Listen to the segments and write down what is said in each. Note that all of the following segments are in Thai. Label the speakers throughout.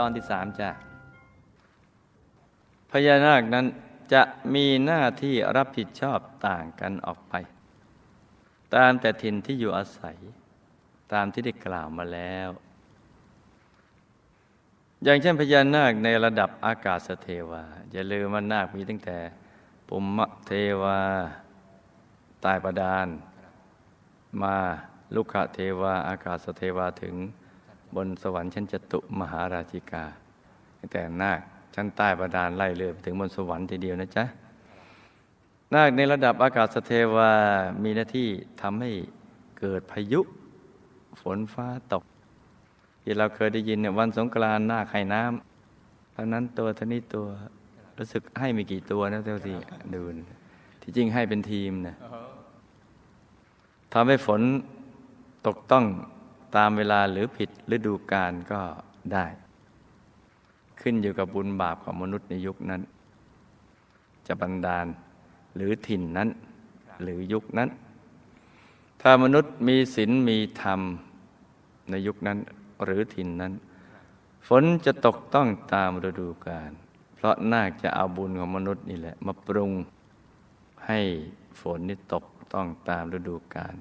Speaker 1: ตอนที่สามจ้ะพญานาคนั้นจะมีหน้าที่รับผิดชอบต่างกันออกไป ตามแต่ถิ่นที่อยู่อาศัย ตามที่ได้กล่าวมาแล้ว อย่างเช่นพญานาคในระดับอากาศเทวา อย่าลืมว่านาคมีตั้งแต่ปุมมะเทวาใต้ประดาน มาลุกะเทวาอากาศเทวาถึง บนสวรรค์ชั้นจตุมหาราชิกาตั้งแต่นาคชั้นใต้ประดานไล่เรื่อยไปถึงบนสวรรค์ทีเดียวนะจ๊ะนาคในระดับอากาศเทวามีหน้าที่ทำให้เกิดพายุ ฝนฟ้าตก ที่เราเคยได้ยินเนี่ยวันสงกรานต์นาคให้น้ำเท่านั้นตัวเท่านี้ตัวรู้สึกให้ไม่กี่ตัวนะเท่าที่ดูนะที่จริงให้เป็นทีมนะทำให้ฝนตกต้อง ตามเวลาหรือผิดฤดูกาลก็ได้ ขึ้นอยู่กับบุญบาปของมนุษย์ในยุคนั้น จะบันดาลหรือถิ่นนั้น หรือยุคนั้น ถ้ามนุษย์มีศีลมีธรรมในยุคนั้นหรือถิ่นนั้น ฝนจะตกต้องตามฤดูกาลเพราะนาคจะเอาบุญของมนุษย์นี่แหละ มาปรุงให้ฝนนี่ตกต้องตามฤดูกาล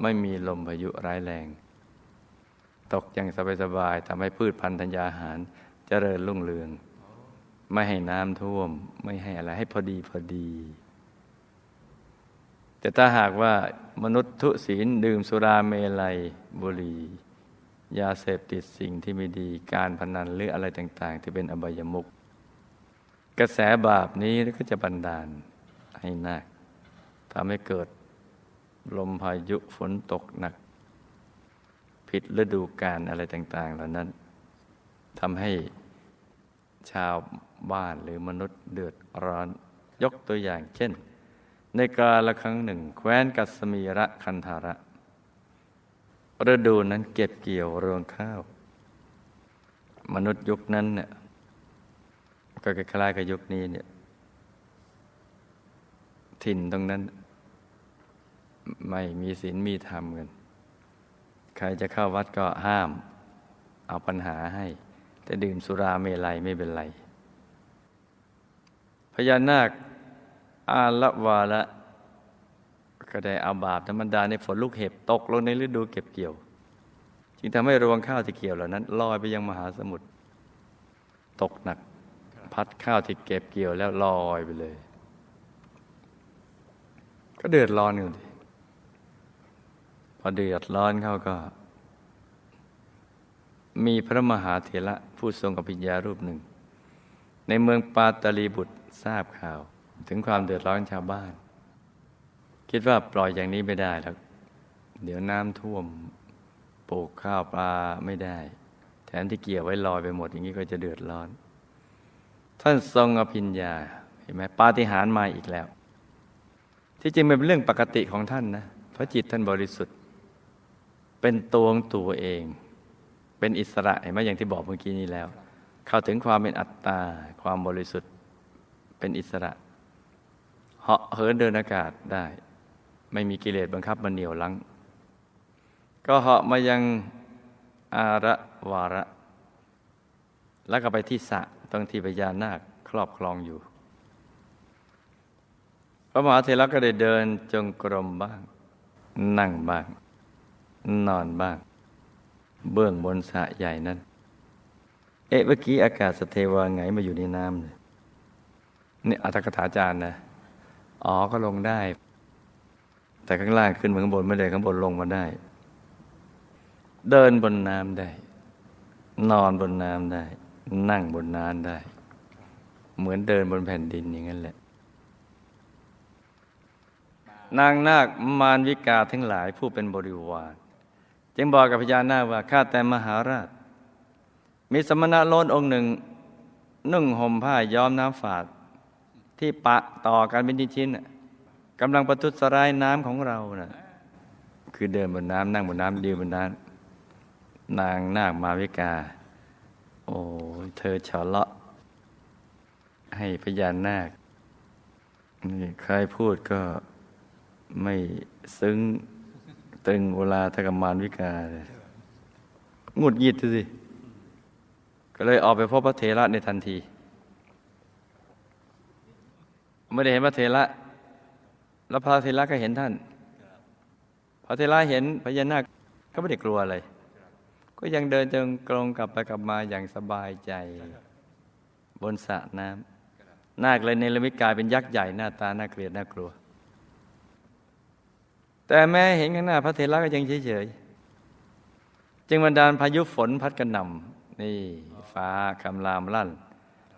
Speaker 1: ไม่มีลมพายุร้ายแรง ตกอย่างสบายๆทำให้พืชพันธุ์ธัญญาหารเจริญรุ่งเรือง ไม่ให้น้ำท่วม ไม่ให้อะไรให้พอดีพอดี แต่ถ้าหากว่ามนุษย์ทุศีลดื่มสุราเมลัยบุหรี่ยาเสพติดสิ่งที่ไม่ดีการพนันหรืออะไรต่าง ๆ ที่เป็นอบายมุกกระแสบาปนี้ก็จะบันดาลให้นาคทำให้เกิดลมพายุฝนตกหนัก ผิดฤดูกาลอะไรต่าง ๆ เหล่านั้นทำให้ชาวบ้านหรือมนุษย์เดือดร้อน ยกตัวอย่างเช่น ในกาละครั้งหนึ่ง แคว้นกัสมีระคันธาระฤดูนั้นเก็บเกี่ยวรวงข้าว มนุษย์ยุคนั้นเนี่ยก็คล้ายกับยุคนี้เนี่ยถิ่นตรงนั้น ไม่มีศีลมีธรรมกัน ใครจะเข้าวัดก็ห้าม เอาปัญหาให้ แต่ดื่มสุราเมลัยไม่เป็นไร พญานาคอาละวาละ ก็ได้เอาบาปธรรมดาในฝนลูกเห็บตกลงในฤดูเก็บเกี่ยว จึงทำให้รวงข้าวที่เกี่ยวเหล่านั้นลอยไปยังมหาสมุทรตกหนัก พัดข้าวที่เก็บเกี่ยวแล้วลอยไปเลย ก็เดือดร้อนอยู่ดิ อเดือดร้อนเข้าก็ มีพระมหาเถระผู้ทรงอภิญญารูปหนึ่ง ในเมืองปาตาลีบุตรทราบข่าว ถึงความเดือดร้อนชาวบ้าน คิดว่าปล่อยอย่างนี้ไม่ได้แล้ว เดี๋ยวน้ำท่วมปลูกข้าวปลาไม่ได้ แถมที่เกี่ยวไว้ลอยไปหมดอย่างนี้ก็จะเดือดร้อน ท่านทรงอภิญญาเห็นไหมปาฏิหาริย์มาอีกแล้ว ที่จริงเป็นเรื่องปกติของท่านนะเพราะจิตท่านบริสุทธิ์ เป็นตัวของตัวเอง เป็นอิสระเห็นไหมอย่างที่บอกเมื่อกี้นี้แล้ว เข้าถึงความเป็นอัตตา ความบริสุทธิ์ เป็นอิสระเหาะเหินเดินอากาศได้ ไม่มีกิเลสบังคับมันเหนียวลัง ก็เหาะมายังอาระวาระ แล้วก็ไปที่สะตรงที่พญานาคครอบครองอยู่ พระมหาเถระก็ได้เดินจงกรมบ้าง นั่งบ้าง นอนบ้าง เบื้องบนสะใหญ่นั้น เอ๊ะเมื่อกี้อากาศสเทวาไงมาอยู่ในน้ำเลยนี่อัตถกถาจารย์นะ อ๋อก็ลงได้ แต่ข้างล่างขึ้นมาข้างบนไม่ได้ข้างบนลงมาได้ เดินบนน้ำได้ นอนบนน้ำได้ นั่งบนน้ำได้ เหมือนเดินบนแผ่นดินอย่างนั้นแหละ นางนาคมารวิกาทั้งหลายผู้เป็นบริวาร จึงบอกกับพญานาคว่าข้าแต่มหาราช มีสมณะโลนองค์หนึ่ง นุ่งห่มผ้าย้อมน้ำฝาด ที่ปะต่อกันเป็นชิ้นๆกำลังประทุษร้ายน้ำของเรานะ่ะคือเดินบนน้ำนั่งบนน้ำยืนบนน้ำนางนาคมาวิกา โอ้เธอเฉาเลาะ ให้พญานาคนี่ใครพูดก็ไม่ซึ้ง ตึงเวลาทกมานวิกาเลยหงุดหงิดสิ ก็เลยออกไปพบพระเถระในทันที ไม่ได้เห็นพระเถระ แล้วพระเถระก็เห็นท่าน พระเถระเห็นพญานาคก็ไม่ได้กลัวอะไร ก็ยังเดินจงกรมกลับไปกลับมาอย่างสบายใจ บนสระน้ำนาคเลยในลมิตกายเป็นยักษ์ใหญ่หน้าตาน่าเกลียดน่ากลัว แต่แม้เห็นข้างหน้าพระเถระก็ยังเฉยๆ จึงบันดาลพายุฝนพัดกระหน่ำนี่ฟ้าคำรามลั่น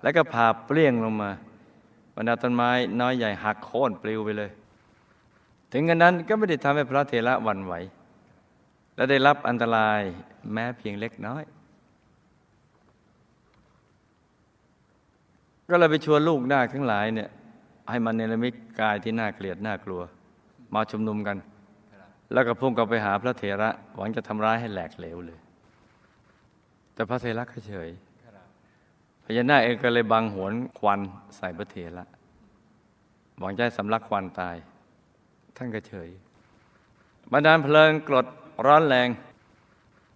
Speaker 1: แล้วก็พาเปลี่ยงลงมาบรรดาต้นไม้น้อยใหญ่หักโค่นปลิวไปเลย ถึงกันนั้นก็ไม่ได้ทำให้พระเถระหวั่นไหว และได้รับอันตรายแม้เพียงเล็กน้อย ก็เลยไปชวนลูกหน้าทั้งหลายเนี่ยให้มันเนรมิตกายที่น่าเกลียดน่ากลัว มาชุมนุมกัน แล้วก็พุ่งกลับไปหาพระเถระหวังจะทำร้ายให้แหลกเหลวเลย แต่พระเถระก็เฉยพญานาคเองก็เลยบังหวนควันใส่พระเถระหวังจะให้สำลักควันตาย ท่านก็เฉยบรรดาลเพลิงกรดร้อนแรง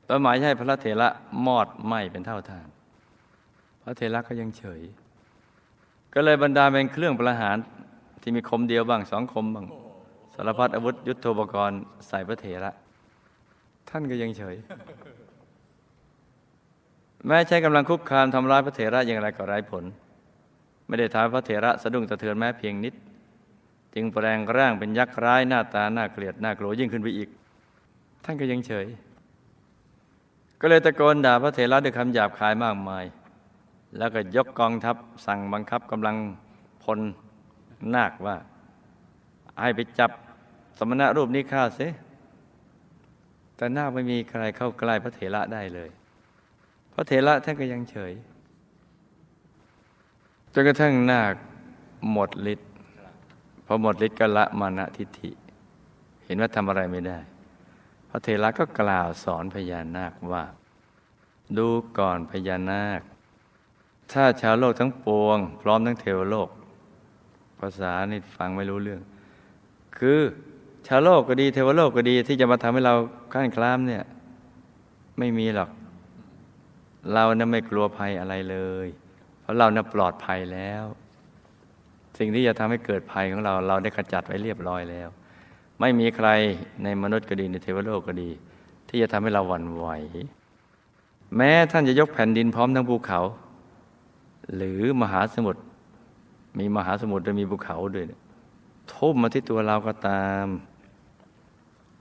Speaker 1: ตัวหมายให้พระเถระมอดไหม้เป็นเท่าทาน พระเถระก็ยังเฉย ก็เลยบรรดาเป็นเครื่องประหารที่มีคมเดียวบ้างสองคมบ้างารพัดอาวุธยุทโธปกรณ์ใส่พระเถระ ท่านก็ยังเฉย แม้ใช้กำลังคุกคามทำร้ายพระเถระอย่างไรก็ไร้ผล ไม่ได้ทำพระเถระสะดุ้งสะเทือนแม้เพียงนิด จึงแปลงร่างเป็นยักษ์ร้ายหน้าตาหน่าเกลียดหน่ากลัวยิ่งขึ้นไปอีก ท่านก็ยังเฉย ก็เลยตะโกนด่าพระเถระด้วยคำหยาบคายมากมาย แล้วก็ยกกองทัพสั่งบังคับกำลังพลนาคว่า ให้ไปจับ สมณะรูปนี้ฆ่าเสียแต่นาคไม่มีใครเข้าใกล้พระเถระได้เลย พระเถระท่านก็ยังเฉยจนกระทั่งนาคหมดฤทธิ์พอหมดฤทธิ์ก็ละมานะทิฏฐิ เห็นว่าทำอะไรไม่ได้ พระเถระก็กล่าวสอนพญานาคว่า ดูก่อนพญานาค ถ้าชาวโลกทั้งปวง พร้อมทั้งเทวโลก ภาษานี่ฟังไม่รู้เรื่อง คือ ชาวโลกก็ดีเทวโลกก็ดีที่จะมาทำให้เราขั้นคลามเนี่ย ไม่มีหรอก เรานะ่ะไม่กลัวภัยอะไรเลย เพราะเรานะ่ะปลอดภัยแล้ว สิ่งที่จะทำให้เกิดภัยของเรา เราได้ขจัดไว้เรียบร้อยแล้ว ไม่มีใครในมนุษย์ก็ดีในเทวโลกก็ดี ที่จะทำให้เราหวั่นไหว แม้ท่านจะยกแผ่นดินพร้อมทั้งภูเขา หรือมหาสมุทรมีมหาสมุทรด้วยมีภูเขาด้วยเนี่ยทุ่มมาที่ตัวเราก็ตาม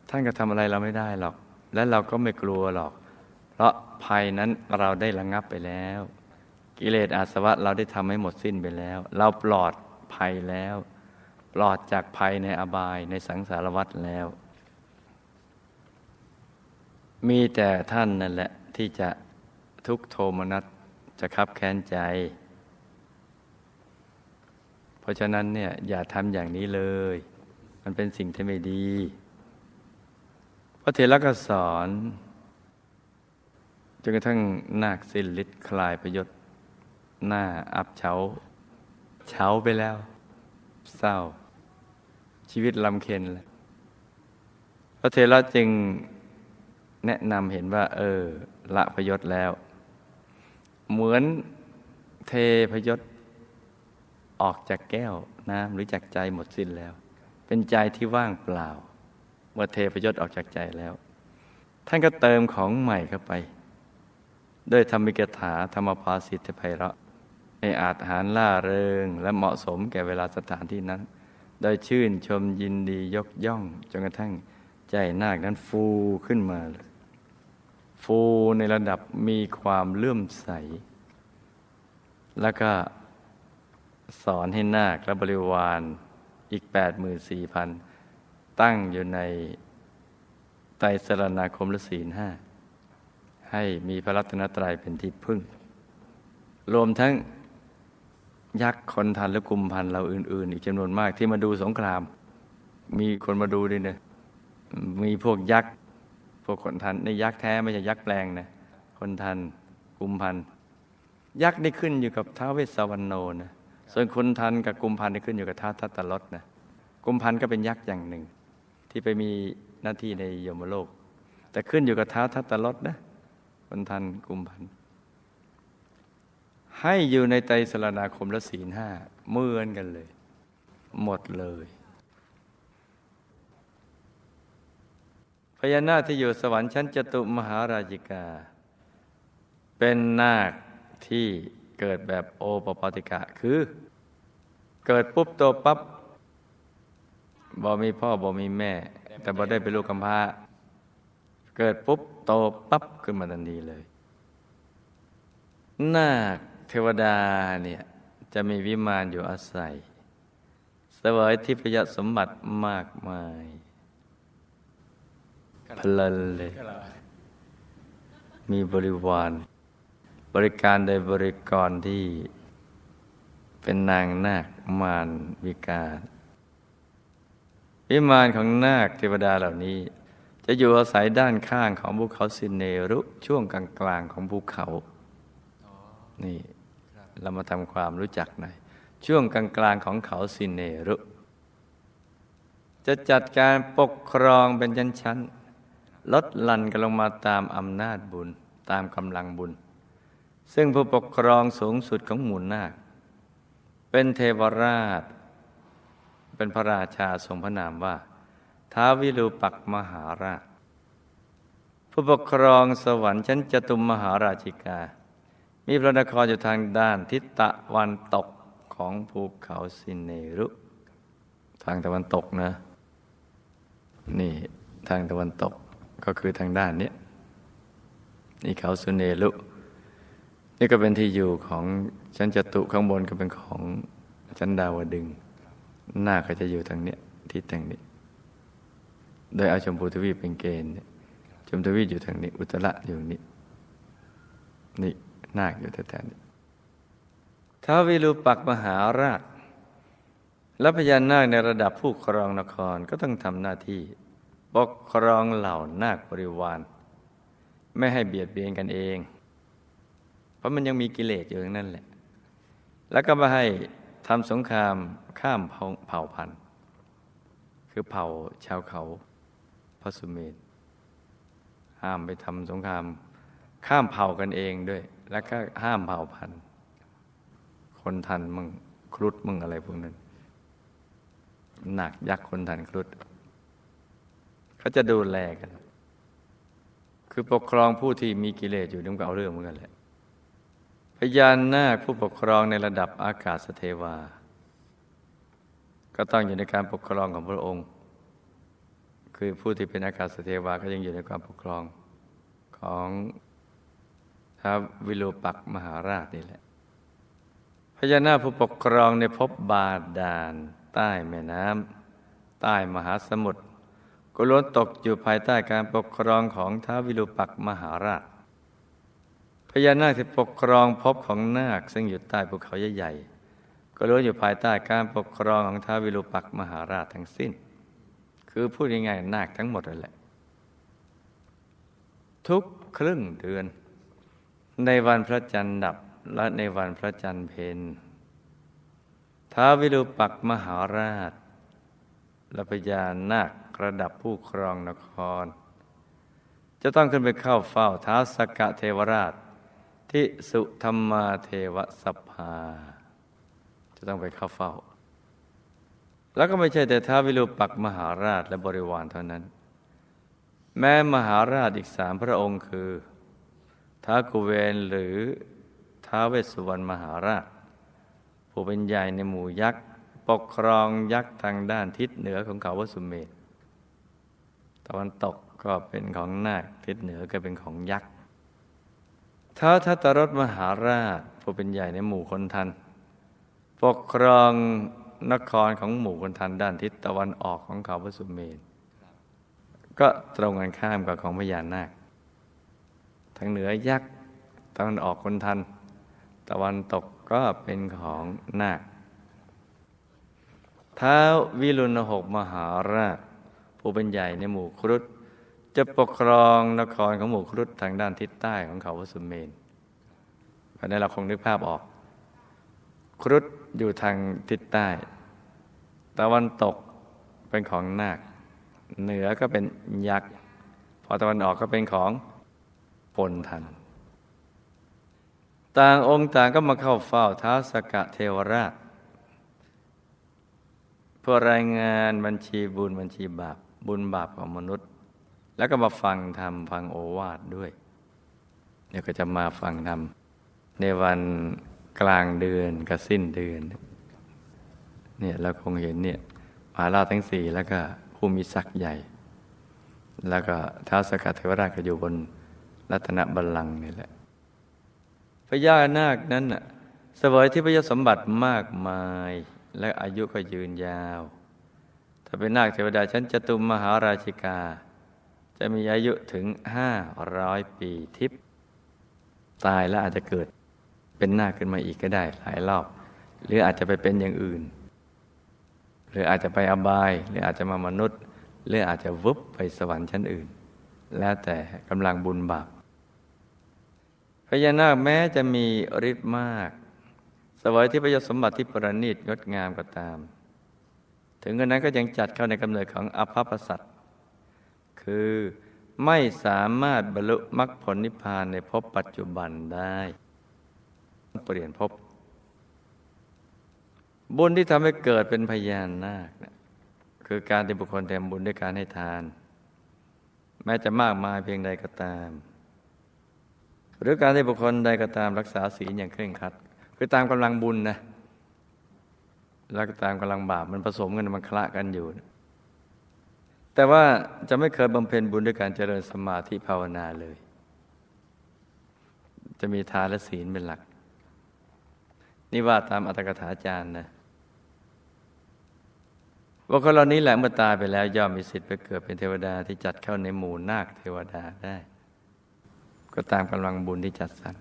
Speaker 1: ท่านก็ทำอะไรเราไม่ได้หรอก และเราก็ไม่กลัวหรอก เพราะภัยนั้นเราได้ระงงับไปแล้ว กิเลสอาสวะเราได้ทำให้หมดสิ้นไปแล้ว เราปลอดภัยแล้ว ปลอดจากภัยในอบายในสังสารวัฏแล้ว มีแต่ท่านนั่นแหละที่จะทุกโทมนัสจะคับแค้นใจ เพราะฉะนั้นเนี่ยอย่าทำอย่างนี้เลย มันเป็นสิ่งที่ไม่ดี ระเถระก็สอนจนกระทั่งนาคสิ้นฤทธิ์คลายประยศหน้าอับเฉาเฉาไปแล้ว เศร้า ชีวิตลำเค็นแล้วพระเถระจึงแนะนำเห็นว่า เออ ละพยศแล้ว เหมือนเทพยศออกจากแก้วน้ำหรือจากใจหมดสิ้นแล้ว เป็นใจที่ว่างเปล่า เมื่อเทพยศออกจากใจแล้ว ท่านก็เติมของใหม่เข้าไป ด้วยธรรมิกถาธรรมภาสิทธิไพเราะในอาจหารล่าเริง และเหมาะสมแก่เวลาสถานที่นั้น โดยชื่นชมยินดียกย่อง จนกระทั่งใจนาคนั้นฟูขึ้นมาเลยฟูในระดับมีความเลื่อมใส แล้วก็สอนให้นาคและบริวารอีก 84,000 ตั้งอยู่ในไตรสรณาคมละศีลห้าให้มีพระรัตนตรัยเป็นที่พึ่ง รวมทั้งยักษ์คนทันและกุมพันเราอื่น ๆ อีกจำนวนมากที่มาดูสงคราม มีคนมาดูด้วยเนี่ยมีพวกยักษ์พวกคนทันในยักษ์แท้ไม่ใช่ยักษ์แปลงนะคนทันกุมพันยักษ์นี่ขึ้นอยู่กับท้าวเวสสวรรณโนนะส่วนคนทันกับกุมพันนี่ขึ้นอยู่กับท้าวทัตตลดนะกุมพันก็เป็นยักษ์อย่างหนึ่ง ที่ไปมีหน้าที่ในยมโลก แต่ขึ้นอยู่กับท้าทัตตลดนะคนทันกุมพัน ให้อยู่ในไตสรณาคมและศีลห้าเมือนกันเลย หมดเลยพญานาคที่อยู่สวรรค์ชั้นจตุมหาราชิกา เป็นนาคที่เกิดแบบโอปปาติกะ คือ เกิดปุ๊บโตปั๊บ มีพ่อบ่มีแม่ แต่บ่ได้เป็นลูกกำพร้า เกิดปุ๊บโตปั๊บขึ้นมาทันทีเลยนาคเทวดาเนี่ยจะมีวิมานอยู่อาศัย เสวยทิพยสมบัติมากมายเพลินเลย มีบริวารบริการโดยบริกรที่เป็นนางนาคมารวิการ วิมานของนาคเทวดาเหล่านี้ จะอยู่อาศัยด้านข้างของภูเขาสินเนรุช่วงกลางๆของภูเขา นี่เรามาทำความรู้จักหน่อยช่วงกลางๆของเขาสินเนรุ จะจัดการปกครองเป็นชั้นๆลดหลั่นกันลงมาตามอำนาจบุญตามกำลังบุญ ซึ่งผู้ปกครองสูงสุดของหมู่นาคเป็นเทวราช เป็นพระราชาทรงพระนามว่าท้าววิรูปักมหาราช ผู้ปกครองสวรรค์ชั้นจตุมมหาราชิกา มีพระนครอยู่ทางด้านทิศตะวันตกของภูเขาสินเนรุ ทางตะวันตกนะ นี่ทางตะวันตกก็คือทางด้านนี้นี่เขาสุเนรุนี่ก็เป็นที่อยู่ของชั้นจตุข้างบนก็เป็นของชั้นดาวดึง หน้าก็จะอยู่ทางเนี้ยทิศทางนี้ โดยเอาชมพูทวีปเป็นเกณฑ์ชมพูทวีปอยู่ทางนี้ อุตระอยู่นี้นี่นาคอยู่แถวๆนี้ท้าววิรูปักษ์มหาราชและพญานาคในระดับผู้ครองนครก็ต้องทำหน้าที่ ปกครองเหล่านาคบริวาร ไม่ให้เบียดเบียนกันเอง เพราะมันยังมีกิเลสอยู่นั่นแหละ แล้วก็มาให้ ทำสงครามข้ามเผ่าพันธุ์ คือเผ่าชาวเขาพระสุเมนห้ามไปทำสงครามข้ามเผ่ากันเองด้วย แล้วก็ห้ามเผ่าพันธุ์ คนทันมึงครุฑมึงอะไรพวกนั้น หนักยักษ์คนทันครุฑเขาจะดูแลกัน คือปกครองผู้ที่มีกิเลสอยู่นั่นก็เอาเรื่องเหมือนกันแหละ พญานนาคผู้ปกครองในระดับอากาศเทวา ก็ต้องอยู่ในการปกครองของพระองค์ คือผู้ที่เป็นอากาศเทวาก็ยังอยู่ในความปกครองของท้าววิโลปักมหาราชนี่แหละ พญานาคผู้ปกครองในภพบาดาล ใต้แม่น้ำใต้มหาสมุทรก็ล้วนตกอยู่ภายใต้การปกครองของท้าววิโลปักมหาราช พญานาคที่ปกครองภพของนาค ซึ่งอยู่ใต้ภูเขาใหญ่ๆก็ล้วนอยู่ภายใต้การปกครองของท้าววิโลปักษ์มหาราชทั้งสิ้น คือพูดง่ายๆนาคทั้งหมดนั่นแหละ ทุกครึ่งเดือน ในวันพระจันทร์ดับและในวันพระจันทร์เพนท้าววิรูปักษ์มหาราชและพญานาคระดับผู้ครองนคร จะต้องขึ้นไปเข้าเฝ้าท้าวสกกะเทวราช ที่สุธรรมาเทวสภา จะต้องไปเข้าเฝ้า แล้วก็ไม่ใช่แต่ท้าววิรูปักมหาราชและบริวารเท่านั้น แม้มหาราชอีกสามพระองค์คือท้าวกุเวนหรือท้าวเวสสุวรรณมหาราช ผู้เป็นใหญ่ในหมู่ยักษ์ ปกครองยักษ์ทางด้านทิศเหนือของเขาวสุเมธตะวันตกก็เป็นของนาคทิศเหนือก็เป็นของยักษ์ ท้าวทัตตรสมหาราชผู้เป็นใหญ่ในหมู่คนทัน ปกครองนครของหมู่คนทันด้านทิศตะวันออกของเขาวสุเมธก็ตรงกันข้ามกับของพญานาค ทางเหนือยักษ์ตะวันออกคนทัน ตะวันตกก็เป็นของนาคท้าววิรุณหกมหาราช ผู้เป็นใหญ่ในหมู่ครุฑ จะปกครองนครของหมู่ครุฑทางด้านทิศใต้ของเขาวสุเมนเพราะนั้นเราคงนึกภาพออก ครุฑอยู่ทางทิศใต้ ตะวันตกเป็นของนาค เหนือก็เป็นยักษ์ พอตะวันออกก็เป็นของพลทันตต่างองค์ต่างก็มาเข้าเฝ้าท้าวสกะเทวราชเพื่อรายงานบัญชีบุญบัญชีบาปบุญบาปของมนุษย์ แล้วก็มาฟังธรรมฟังโอวาทด้วยเดี๋ยวก็จะมาฟังธรรม ในวันกลางเดือนกับสิ้นเดือน เนี่ยเราคงเห็นเนี่ยมาลาทั้งสี่แล้วก็ผู้มีศักย์ใหญ่ แล้วก็ท้าวสกัดเทวราชก็อยู่บนรัตนบัลลังก์นี่แหละพญานาคนั้นน่ะเสวยที่พระยสมบัติมากมาย และอายุก็ยืนยาว ถ้าเป็นนาคเทวดาชั้นจตุมมหาราชิกา จะมีอายุถึงห้าร้อยปีทิพย์ตายแล้วอาจจะเกิดเป็นนาขึ้นมาอีกก็ได้หลายรอบ หรืออาจจะไปเป็นอย่างอื่น หรืออาจจะไปอบาย หรืออาจจะมามนุษย์ หรืออาจจะวุบไปสวรรค์ชั้นอื่น แล้วแต่กำลังบุญบาปพญานาคแม้จะมีฤทธิ์มาก สวยที่ประโยชน์สมบัติที่ประณีตงดงามก็ตาม ถึงกระนั้นก็ยังจัดเข้าในกำเนิดของอภัพสัตว คือไม่สามารถบรรลุมรรคผลนิพพานในภพปัจจุบันได้เปลี่ยนภพบุญที่ทำให้เกิดเป็นพญานาคนะคือการที่บุคคลทำบุญด้วยการให้ทาน แม้จะมากมายเพียงใดก็ตาม หรือการที่บุคคลใดก็ตามรักษาศีลอย่างเคร่งครัด คือตามกำลังบุญนะแล้วก็ตามกำลังบาปมันผสมกันมันคละกันอยู่นะ แต่ว่าจะไม่เคยบำเพ็ญบุญด้วยการเจริญสมาธิภาวนาเลย จะมีทานและศีลเป็นหลัก นี่ว่าตามอัตถกถาจารย์นะว่าคนเหล่านี้แหละเมื่อตายไปแล้วย่อมมีสิทธิ์ไปเกิดเป็นเทวดาที่จัดเข้าในหมู่นาคเทวดาได้ ก็ตามกำลังบุญที่จัดสรร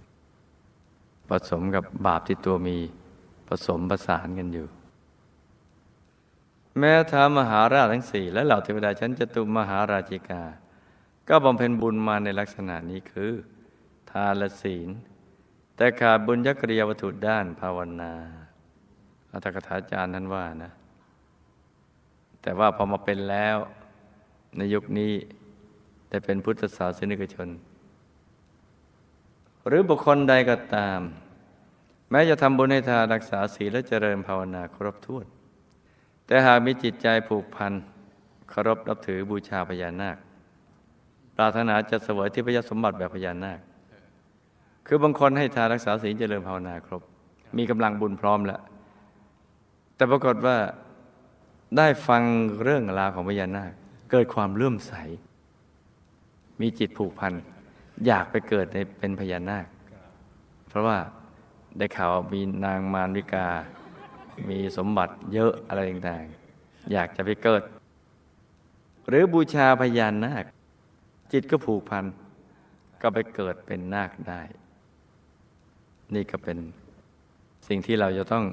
Speaker 1: ผสมกับบาปที่ตัวมีผสมประสานกันอยู่ แม้ท้ามหาราชทั้งสี่และเหล่าเทวดาชั้นจตุมหาราชิกา ก็บำเพ็ญบุญมาในลักษณะนี้คือ ทานและศีล แต่ขาดบุญยักริยาวัตถุด้านภาวนาอัตถกถาจารย์ท่านว่านะ แต่ว่าพอมาเป็นแล้ว ในยุคนี้ได้เป็นพุทธศาสนิกชน หรือบุคคลใดก็ตาม แม้จะทำบุญให้ทานรักษาศีลและเจริญภาวนาครบถ้วน แต่หากมีจิตใจผูกพันเคารพนับถือบูชาพญานาค ปรารถนาจะเสวยที่พยสมบัติแบบพญานาค คือบางคนให้ทานรักษาศีลเจริญภาวนาครบ มีกำลังบุญพร้อมแล้ว แต่ปรากฏว่าได้ฟังเรื่องราวของพญานาค เกิดความเลื่อมใส มีจิตผูกพัน อยากไปเกิดในเป็นพญานาค เพราะว่าได้ข่าวมีนางมารวิกา มีสมบัติเยอะอะไรต่างๆ อยากจะไปเกิด หรือบูชาพญานาค จิตก็ผูกพัน ก็ไปเกิดเป็นนาคได้ นี่ก็เป็นสิ่งที่เราจะต้อง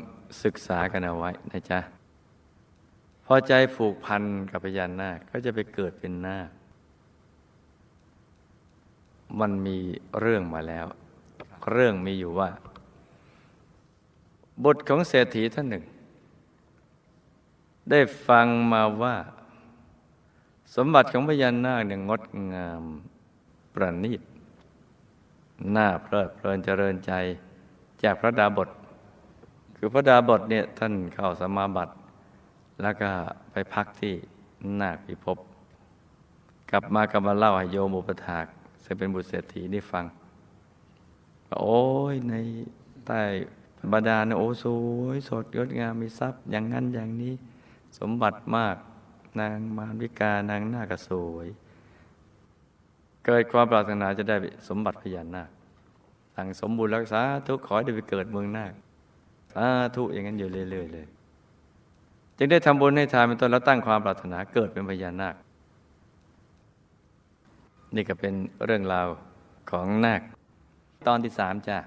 Speaker 1: ศึกษากันเอาไว้นะจ๊ะ พอใจผูกพันกับพญานาค ก็จะไปเกิดเป็นนาค มันมีเรื่องมาแล้ว เรื่องมีอยู่ว่า บทของเศรษฐีท่านหนึ่ง ได้ฟังมาว่า สมบัติของพญานาคเนี่ยงดงามประณีตน่าเพลิดเพลินเจริญใจจากพระดาบท คือพระดาบทเนี่ยท่านเข้าสมาบัติ แล้วก็ไปพักที่นาคพิภพกลับมากลับมาเล่าให้โยมอุปถากซึ่งเป็นบุตรเศรษฐีนี่ฟัง โอ้ยในใต้ บาดาลเนี่ยโอ้สวยสดงดงามมีทรัพย์อย่างนั้นอย่างนี้ สมบัติมากนางมารวิกานางนาคสวย เกิดความปรารถนาจะได้สมบัติพญานาคสั่งสมบูรณ์รักษาทุกขอให้ได้ไปเกิดเมืองนาคสาธุอย่างนั้นอยู่เรื่อยๆเลย จึงได้ทำบุญให้ทานเป็นต้นแล้วตั้งความปรารถนาเกิดเป็นพญานาค นี่ก็เป็นเรื่องราวของนาคตอนที่สามจ้ะ